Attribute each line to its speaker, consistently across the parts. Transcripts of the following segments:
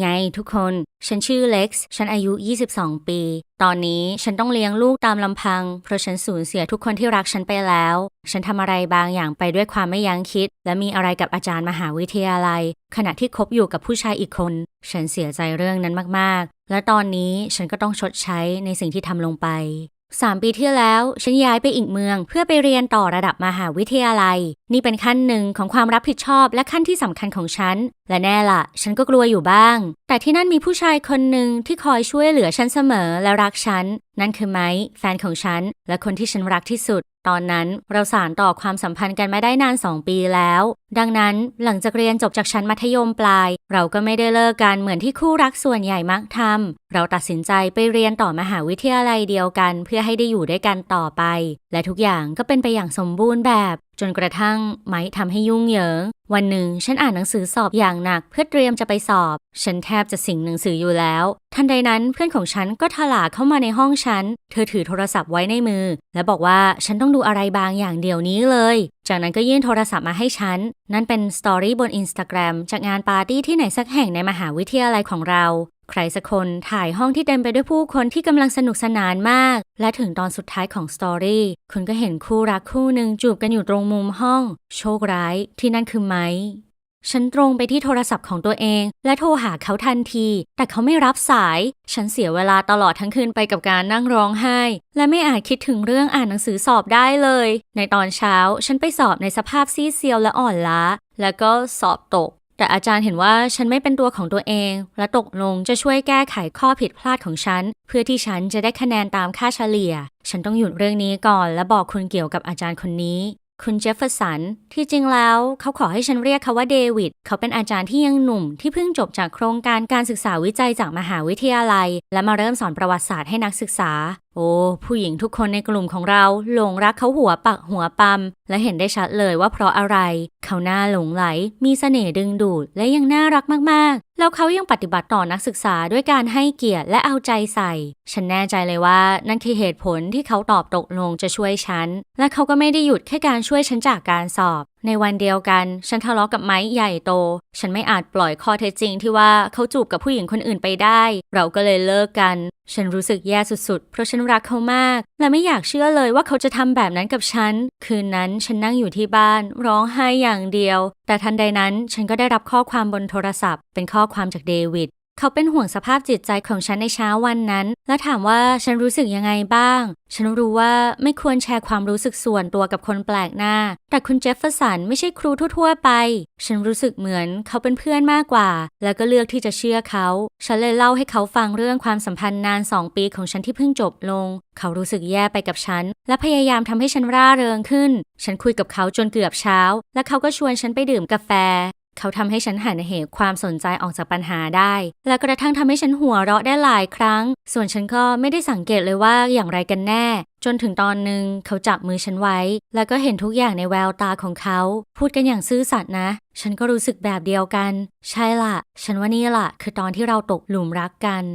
Speaker 1: ไงทุกคน ฉันชื่อเล็กซ์ ฉันอายุ 22 ปี ตอนนี้ฉันต้องเลี้ยงลูกตามลำพัง เพราะฉันสูญเสียทุกคนที่รักฉันไปแล้ว ฉันทำอะไรบางอย่างไปด้วยความไม่ยั้งคิด และมีอะไรกับอาจารย์มหาวิทยาลัย ขณะที่คบอยู่กับผู้ชายอีกคน ฉันเสียใจเรื่องนั้นมากๆ และตอนนี้ฉันก็ต้องชดใช้ในสิ่งที่ทำลงไปสามปีที่แล้ว ฉันย้ายไปอีกเมืองเพื่อไปเรียนต่อระดับมหาวิทยาลัย นี่เป็นขั้นหนึ่งของความรับผิดชอบและขั้นที่สำคัญของฉัน และแน่ละฉันก็กลัวอยู่บ้าง แต่ที่นั่นมีผู้ชายคนหนึ่งที่คอยช่วยเหลือฉันเสมอและรักฉัน นั่นคือไมค์แฟนของฉัน และคนที่ฉันรักที่สุด ตอนนั้นเราสานต่อความสัมพันธ์กันมาได้นาน 2 ปีแล้ว ดังนั้นหลังจากเรียนจบจากชั้นมัธยมปลาย เราก็ไม่ได้เลิกกันเหมือนที่คู่รักส่วนใหญ่มักทำเราตัดสินใจไปเรียนต่อมหาวิทยาลัยเดียวกัน เพื่อให้ได้อยู่ด้วยกันต่อไป และทุกอย่างก็เป็นไปอย่างสมบูรณ์แบบ จนกระทั่งไม้ทำให้ยุ่งเหยิง วันหนึ่งฉันอ่านหนังสือสอบอย่างหนักเพื่อเตรียมจะไปสอบ ฉันแทบจะสิงหนังสืออยู่แล้ว ทันใดนั้นเพื่อนของฉันก็ถลาเข้ามาในห้องฉัน เธอถือโทรศัพท์ไว้ในมือ และบอกว่าฉันต้องดูอะไรบางอย่างเดี๋ยวนี้เลย จากนั้นก็ยื่นโทรศัพท์มาให้ฉัน นั่นเป็นสตอรี่บนอินสตาแกรมจากงานปาร์ตี้ที่ไหนสักแห่งในมหาวิทยาลัยของเรา ใครสักคนถ่ายห้องที่เต็มไปด้วยผู้คนที่กำลังสนุกสนานมาก และถึงตอนสุดท้ายของสตอรี่คุณก็เห็นคู่รักคู่หนึ่งจูบกันอยู่ตรงมุมห้อง โชคร้ายที่นั่นคือไม้ฉันตรงไปที่โทรศัพท์ของตัวเอง และโทรหาเขาทันที แต่เขาไม่รับสาย ฉันเสียเวลาตลอดทั้งคืนไปกับการนั่งร้องไห้ และไม่อาจคิดถึงเรื่องอ่านหนังสือสอบได้เลย ในตอนเช้า ฉันไปสอบในสภาพซีเซียวและอ่อนล้า แล้วก็สอบตก แต่อาจารย์เห็นว่าฉันไม่เป็นตัวของตัวเอง และตกลงจะช่วยแก้ไขข้อผิดพลาดของฉัน เพื่อที่ฉันจะได้คะแนนตามค่าเฉลี่ย ฉันต้องหยุดเรื่องนี้ก่อน และบอกคุณเกี่ยวกับอาจารย์คนนี้ คุณเจฟเฟอร์สัน ที่จริงแล้วเขาขอให้ฉันเรียกเขาว่าเดวิด เขาเป็นอาจารย์ที่ยังหนุ่ม ที่เพิ่งจบจากโครงการการศึกษาวิจัยจากมหาวิทยาลัย และมาเริ่มสอนประวัติศาสตร์ให้นักศึกษาโอ้ ผู้หญิงทุกคนในกลุ่มของเราหลงรักเขาหัวปักหัวปั๊มและเห็นได้ชัดเลยว่าเพราะอะไร เขาหน้าหลงไหล มีเสน่ห์ดึงดูด และยังน่ารักมากๆ แล้วเขายังปฏิบัติต่อนักศึกษาด้วยการให้เกียรติและเอาใจใส่ ฉันแน่ใจเลยว่านั่นคือเหตุผลที่เขาตอบตกลงจะช่วยฉัน และเขาก็ไม่ได้หยุดแค่การช่วยฉันจากการสอบ ในวันเดียวกัน ฉันทะเลาะกับไม้ใหญ่โต ฉันไม่อาจปล่อยข้อเท็จจริงที่ว่าเขาจูบกับผู้หญิงคนอื่นไปได้ เราก็เลยเลิกกัน ฉันรู้สึกแย่สุดๆ เพราะฉันรักเขามาก และไม่อยากเชื่อเลยว่าเขาจะทำแบบนั้นกับฉัน คืนนั้นฉันนั่งอยู่ที่บ้าน ร้องไห้อย่างเดียว แต่ทันใดนั้นฉันก็ได้รับข้อความบนโทรศัพท์ เป็นข้อความจากเดวิด เขาเป็นห่วงสภาพจิตใจของฉันในเช้าวันนั้น และถามว่าฉันรู้สึกยังไงบ้าง ฉันรู้ว่าไม่ควรแชร์ความรู้สึกส่วนตัวกับคนแปลกหน้า แต่คุณเจฟเฟอร์สันไม่ใช่ครูทั่วๆไป ฉันรู้สึกเหมือนเขาเป็นเพื่อนมากกว่า แล้วก็เลือกที่จะเชื่อเขา ฉันเลยเล่าให้เขาฟังเรื่องความสัมพันธ์นานสองปีของฉันที่เพิ่งจบลง เขารู้สึกแย่ไปกับฉัน และพยายามทำให้ฉันร่าเริงขึ้น ฉันคุยกับเขาจนเกือบเช้า และเขาก็ชวนฉันไปดื่มกาแฟ เขาทำให้ฉันหันเหความสนใจออกจากปัญหาได้ และกระทั่งทำให้ฉันหัวเราะได้หลายครั้ง ส่วนฉันก็ไม่ได้สังเกตเลยว่าอย่างไรกันแน่ จนถึงตอนหนึ่งเขาจับมือฉันไว้ แล้วก็เห็นทุกอย่างในแววตาของเขา พูดกันอย่างซื่อสัตย์นะ ฉันก็รู้สึกแบบเดียวกัน ใช่ล่ะฉันว่านี่ละคือตอนที่เราตกหลุมรักกัน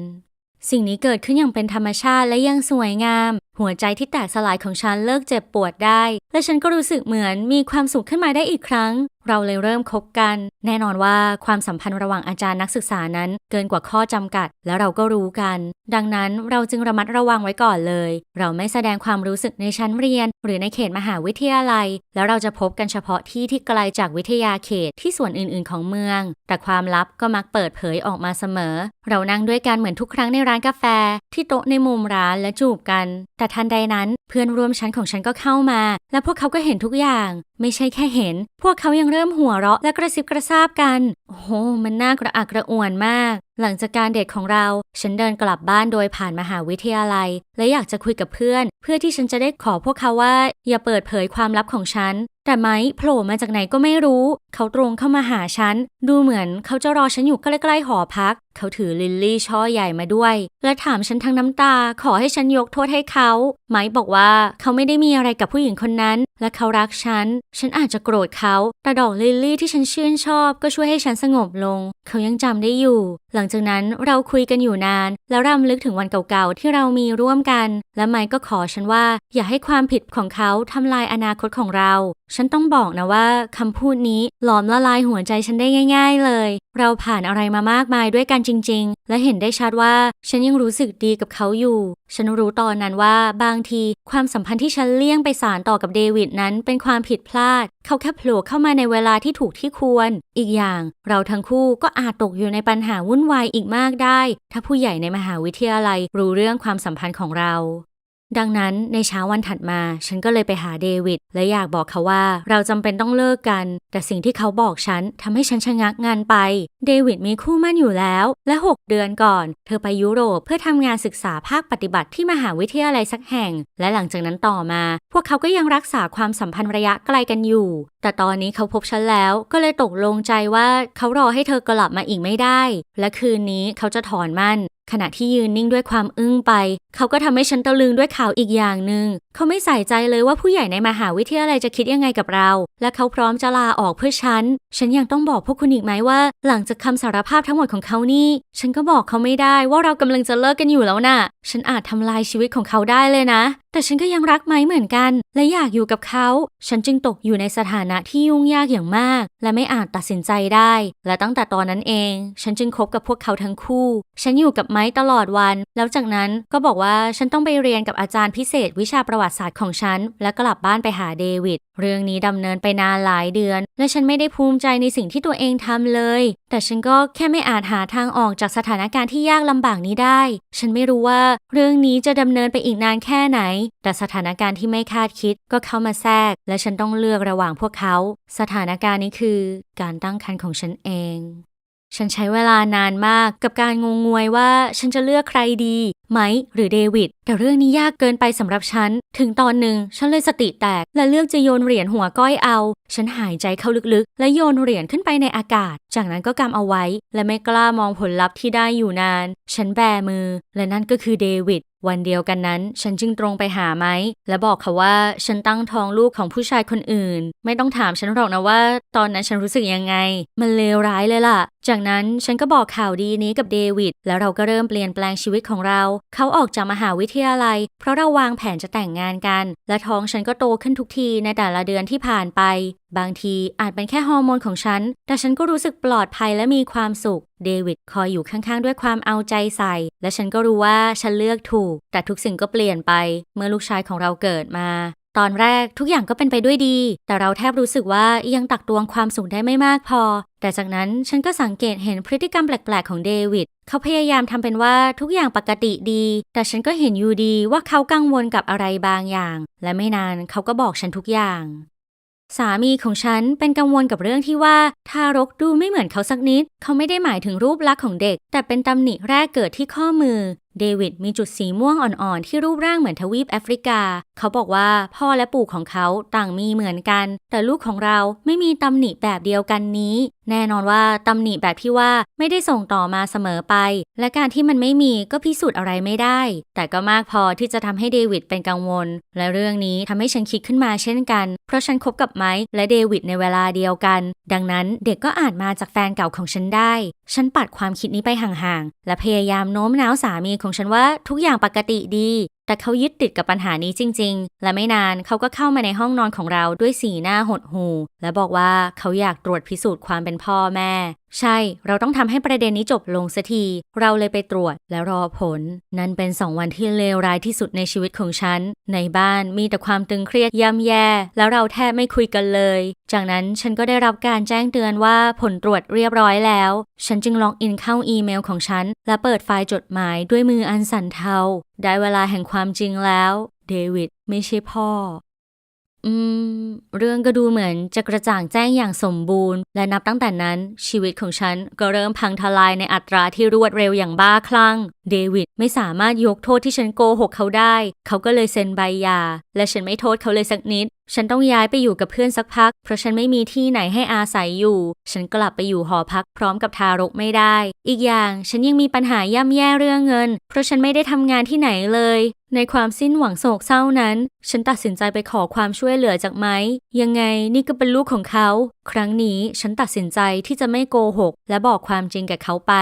Speaker 1: สิ่งนี้เกิดขึ้นอย่างเป็นธรรมชาติและยังสวยงาม หัวใจที่แตกสลายของฉันเลิกเจ็บปวดได้ และฉันก็รู้สึกเหมือนมีความสุขขึ้นมาได้อีกครั้ง เราเลยเริ่มคบกัน แน่นอนว่าความสัมพันธ์ระหว่างอาจารย์นักศึกษานั้น เกินกว่าข้อจำกัด และเราก็รู้กัน ดังนั้นเราจึงระมัดระวังไว้ก่อนเลย เราไม่แสดงความรู้สึกในชั้นเรียน หรือในเขตมหาวิทยาลัย แล้วเราจะพบกันเฉพาะที่ที่ไกลจากวิทยาเขตที่ส่วนอื่นๆ ของเมือง แต่ความลับก็มักเปิดเผยออกมาเสมอ เรานั่งด้วยกันเหมือนทุกครั้งในร้านกาแฟ ที่โต๊ะในมุมร้านและจูบกัน แต่ทันใดนั้นเพื่อนร่วมชั้นของฉันก็เข้ามา และพวกเขาก็เห็นทุกอย่าง ไม่ใช่แค่เห็น พวกเขายังเริ่มหัวเราะและกระซิบกระซาบกัน โอ้โห มันน่ากระอักกระอ่วนมาก หลังจากการเดทของเรา ฉันเดินกลับบ้านโดยผ่านมหาวิทยาลัย และอยากจะคุยกับเพื่อน เพื่อที่ฉันจะได้ขอพวกเขาว่า อย่าเปิดเผยความลับของฉัน แต่ไม้โผล่มาจากไหนก็ไม่รู้ เขาตรงเข้ามาหาฉัน ดูเหมือนเขาจะรอฉันอยู่ใกล้ๆหอพัก เขาถือลิลลี่ช่อใหญ่มาด้วย และถามฉันทั้งน้ำตา ขอให้ฉันยกโทษให้เขา ไม้บอกว่าเขาไม่ได้มีอะไรกับผู้หญิงคนนั้น และเขารักฉัน ฉันอาจจะโกรธเขา แต่ดอกลิลลี่ที่ฉันชื่นชอบ ก็ช่วยให้ฉันสงบลง เขายังจำได้อยู่ หลังจากนั้นเราคุยกันอยู่นาน แล้วรำลึกถึงวันเก่าๆที่เรามีร่วมกัน และไมค์ก็ขอฉันว่า อย่าให้ความผิดของเขาทำลายอนาคตของเรา ฉันต้องบอกนะว่าคำพูดนี้หลอมละลายหัวใจฉันได้ง่าย ๆ เลย เราผ่านอะไรมามากมายด้วยกันจริง ๆ และเห็นได้ชัดว่า ฉันยังรู้สึกดีกับเขาอยู่ ฉันรู้ตอนนั้นว่าบางทีความสัมพันธ์ที่ฉันเลี่ยงไปสารต่อกับเดวิดนั้นเป็นความผิดพลาด เขาแค่โผล่เข้ามาในเวลาที่ถูกที่ควร อีกอย่าง เราทั้งคู่ก็อาจตกอยู่ในปัญหาวุ่นวายอีกมากได้ ถ้าผู้ใหญ่ในมหาวิทยาลัยรู้เรื่องความสัมพันธ์ของเรา ดังนั้นในเช้าวันถัดมา ฉันก็เลยไปหาเดวิดและอยากบอกเขาว่าเราจำเป็นต้องเลิกกัน แต่สิ่งที่เขาบอกฉันทำให้ฉันชะงักงานไป เดวิดมีคู่มั่นอยู่แล้ว และ 6 เดือนก่อน เธอไปยุโรปเพื่อทำงานศึกษาภาคปฏิบัติที่มหาวิทยาลัยสักแห่ง และหลังจากนั้นต่อมา พวกเขาก็ยังรักษาความสัมพันธ์ระยะไกลกันอยู่ แต่ตอนนี้เขาพบฉันแล้ว ก็เลยตกลงใจว่าเขารอให้เธอกลับมาอีกไม่ได้ และคืนนี้เขาจะถอนมั่น ขณะที่ยืนนิ่งด้วยความอึ้งไป เขาก็ทำให้ฉันตะลึงด้วยข่าวอีกอย่างหนึ่ง เขาไม่ใส่ใจเลยว่าผู้ใหญ่ในมหาวิทยาลัยจะคิดยังไงกับเรา และเขาพร้อมจะลาออกเพื่อฉัน ฉันยังต้องบอกพวกคุณอีกไหมว่า หลังจากคำสารภาพทั้งหมดของเขานี่ ฉันก็บอกเขาไม่ได้ว่าเรากำลังจะเลิกกันอยู่แล้วน่ะ ฉันอาจทำลายชีวิตของเขาได้เลยนะ แต่ฉันก็ยังรักไม้เหมือนกัน และอยากอยู่กับเขา ฉันจึงตกอยู่ในสถานะที่ยุ่งยากอย่างมาก และไม่อาจตัดสินใจได้ และตั้งแต่ตอนนั้นเอง ฉันจึงคบกับพวกเขาทั้งคู่ ฉันอยู่กับไม้ตลอดวัน แล้วจากนั้นก็บอกว่าฉันต้องไปเรียนกับอาจารย์พิเศษวิชาประวัติศาสตร์ของฉัน และกลับบ้านไปหาเดวิด เรื่องนี้ดำเนินไปนานหลายเดือน และฉันไม่ได้ภูมิใจในสิ่งที่ตัวเองทำเลย แต่ฉันก็แค่ไม่อาจหาทางออกจากสถานการณ์ที่ยากลำบากนี้ได้ ฉันไม่รู้ว่าเรื่องนี้จะดำเนินไปอีกนานแค่ไหนแต่สถานการณ์ที่ไม่คาดคิดก็เข้ามาแทรก และฉันต้องเลือกระหว่างพวกเขา สถานการณ์นี้คือ การตั้งครรภ์ของฉันเอง ฉันใช้เวลานานมากกับการงงงวยว่าฉันจะเลือกใครดี ไมค์หรือเดวิด แต่เรื่องนี้ยากเกินไปสำหรับฉัน ถึงตอนหนึ่งฉันเลยสติแตก และเลือกจะโยนเหรียญหัวก้อยเอา ฉันหายใจเข้าลึกๆ และโยนเหรียญขึ้นไปในอากาศ จากนั้นก็กำเอาไว้ และไม่กล้ามองผลลัพธ์ที่ได้อยู่นาน ฉันแบมือ และนั่นก็คือเดวิดวันเดียวกันนั้น ฉันจึงตรงไปหาไม้และบอกเขาว่าฉันตั้งท้องลูกของผู้ชายคนอื่น ไม่ต้องถามฉันหรอกนะว่า ตอนนั้นฉันรู้สึกยังไง มันเลวร้ายเลยล่ะ จากนั้นฉันก็บอกข่าวดีนี้กับเดวิดแล้วเราก็เริ่มเปลี่ยนแปลงชีวิตของเราเขาออกจากมหาวิทยาลัย เพราะเราวางแผนจะแต่งงานกัน และท้องฉันก็โตขึ้นทุกทีในแต่ละเดือนที่ผ่านไป บางทีอาจเป็นแค่ฮอร์โมนของฉัน แต่ฉันก็รู้สึกปลอดภัยและมีความสุข เดวิดคอยอยู่ข้างๆ ด้วยความเอาใจใส่ และฉันก็รู้ว่าฉันเลือกถูก แต่ทุกสิ่งก็เปลี่ยนไป เมื่อลูกชายของเราเกิดมา ตอนแรกทุกอย่างก็เป็นไปด้วยดี แต่เราแทบรู้สึกว่ายังตักตวงความสุขได้ไม่มากพอ แต่จากนั้นฉันก็สังเกตเห็นพฤติกรรมแปลก ๆ ของเดวิด เขาพยายามทำเป็นว่าทุกอย่างปกติดี แต่ฉันก็เห็นอยู่ดีว่าเขากังวลกับอะไรบางอย่าง และไม่นานเขาก็บอกฉันทุกอย่าง สามีของฉันเป็นกังวลกับเรื่องที่ว่าทารกดูไม่เหมือนเขาสักนิด เขาไม่ได้หมายถึงรูปลักษณ์ของเด็ก แต่เป็นตำหนิแรกเกิดที่ข้อมือ เดวิดมีจุดสีม่วงอ่อนๆ ที่รูปร่างเหมือนทวีปแอฟริกา เขาบอกว่าพ่อและปู่ของเขาต่างมีเหมือนกัน แต่ลูกของเราไม่มีตำหนิแบบเดียวกันนี้ แน่นอนว่าตำหนิแบบที่ว่าไม่ได้ส่งต่อมาเสมอไป และการที่มันไม่มีก็พิสูจน์อะไรไม่ได้ แต่ก็มากพอที่จะทำให้เดวิดเป็นกังวล และเรื่องนี้ทำให้ฉันคิดขึ้นมาเช่นกัน เพราะฉันคบกับไมค์และเดวิดในเวลาเดียวกัน ดังนั้นเด็กก็อาจมาจากแฟนเก่าของฉันได้ ฉันปัดความคิดนี้ไปห่างๆและพยายามโน้มน้าวสามีของฉันว่าทุกอย่างปกติดี แต่เขายึดติดกับปัญหานี้จริง ๆ และไม่นานเขาก็เข้ามาในห้องนอนของเราด้วยสีหน้าหดหู่และบอกว่าเขาอยากตรวจพิสูจน์ความเป็นพ่อแม่ใช่ เราต้องทำให้ประเด็นนี้จบลงสักที เราเลยไปตรวจและรอผล นั่นเป็นสองวันที่เลวร้ายที่สุดในชีวิตของฉัน ในบ้านมีแต่ความตึงเครียดย่ำแย่ แล้วเราแทบไม่คุยกันเลย จากนั้นฉันก็ได้รับการแจ้งเตือนว่าผลตรวจเรียบร้อยแล้ว ฉันจึงล็อกอินเข้าอีเมลของฉัน และเปิดไฟล์จดหมายด้วยมืออันสั่นเทา ได้เวลาแห่งความจริงแล้ว เดวิดไม่ใช่พ่อ อืม เรื่องก็ดูเหมือนจะกระจ่างแจ้งอย่างสมบูรณ์ และนับตั้งแต่นั้น ชีวิตของฉันก็เริ่มพังทลายในอัตราที่รวดเร็วอย่างบ้าคลั่ง เดวิดไม่สามารถยกโทษที่ฉันโกหกเขาได้ เขาก็เลยเซ็นใบหย่า และฉันไม่โทษเขาเลยสักนิด ฉันต้องย้ายไปอยู่กับเพื่อนสักพัก เพราะฉันไม่มีที่ไหนให้อาศัยอยู่ ฉันกลับไปอยู่หอพักพร้อมกับทารกไม่ได้ อีกอย่างฉันยังมีปัญหาย่ำแย่เรื่องเงิน เพราะฉันไม่ได้ทำงานที่ไหนเลยในความสิ้นหวังโศกเศร้านั้น ฉันตัดสินใจไปขอความช่วยเหลือจากไม้ยังไงนี่ก็เป็นลูกของเขา ครั้งนี้ฉันตัดสินใจที่จะไม่โกหก และบอกความจริงกับเขาไป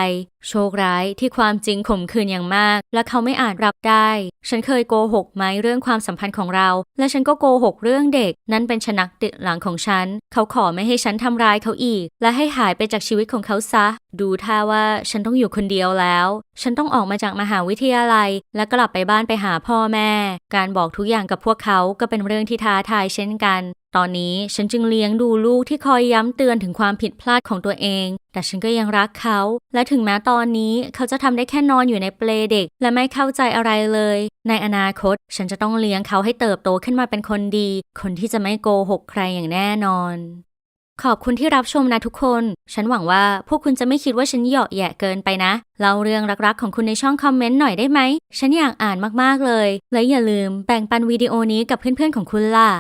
Speaker 1: โชคร้ายที่ความจริงข่มขืนอย่างมาก และเขาไม่อาจรับได้ ฉันเคยโกหกไหมเรื่องความสัมพันธ์ของเรา และฉันก็โกหกเรื่องเด็ก นั่นเป็นชนักติดหลังของฉัน เขาขอไม่ให้ฉันทำร้ายเขาอีก และให้หายไปจากชีวิตของเขาซะ ดูท่าว่าฉันต้องอยู่คนเดียวแล้ว ฉันต้องออกมาจากมหาวิทยาลัย และกลับไปบ้านไปหาพ่อแม่ การบอกทุกอย่างกับพวกเขาก็เป็นเรื่องที่ท้าทายเช่นกัน ตอนนี้ฉันจึงเลี้ยงดูลูกที่คอยย้ำเตือนถึงความผิดพลาดของตัวเอง แต่ฉันก็ยังรักเขา และถึงแม้ตอนนี้เขาจะทำได้แค่นอนอยู่ในเปลเด็ก และไม่เข้าใจอะไรเลย ในอนาคต ฉันจะต้องเลี้ยงเขาให้เติบโตขึ้นมาเป็นคนดี คนที่จะไม่โกหกใครอย่างแน่นอน ขอบคุณที่รับชมนะทุกคน ฉันหวังว่าพวกคุณจะไม่คิดว่าฉันเหยาะแยะเกินไปนะ เล่าเรื่องรักๆของคุณในช่องคอมเมนต์หน่อยได้ไหม ฉันอยากอ่านมากๆเลย และอย่าลืมแบ่งปันวิดีโอนี้กับเพื่อนๆของคุณล่ะ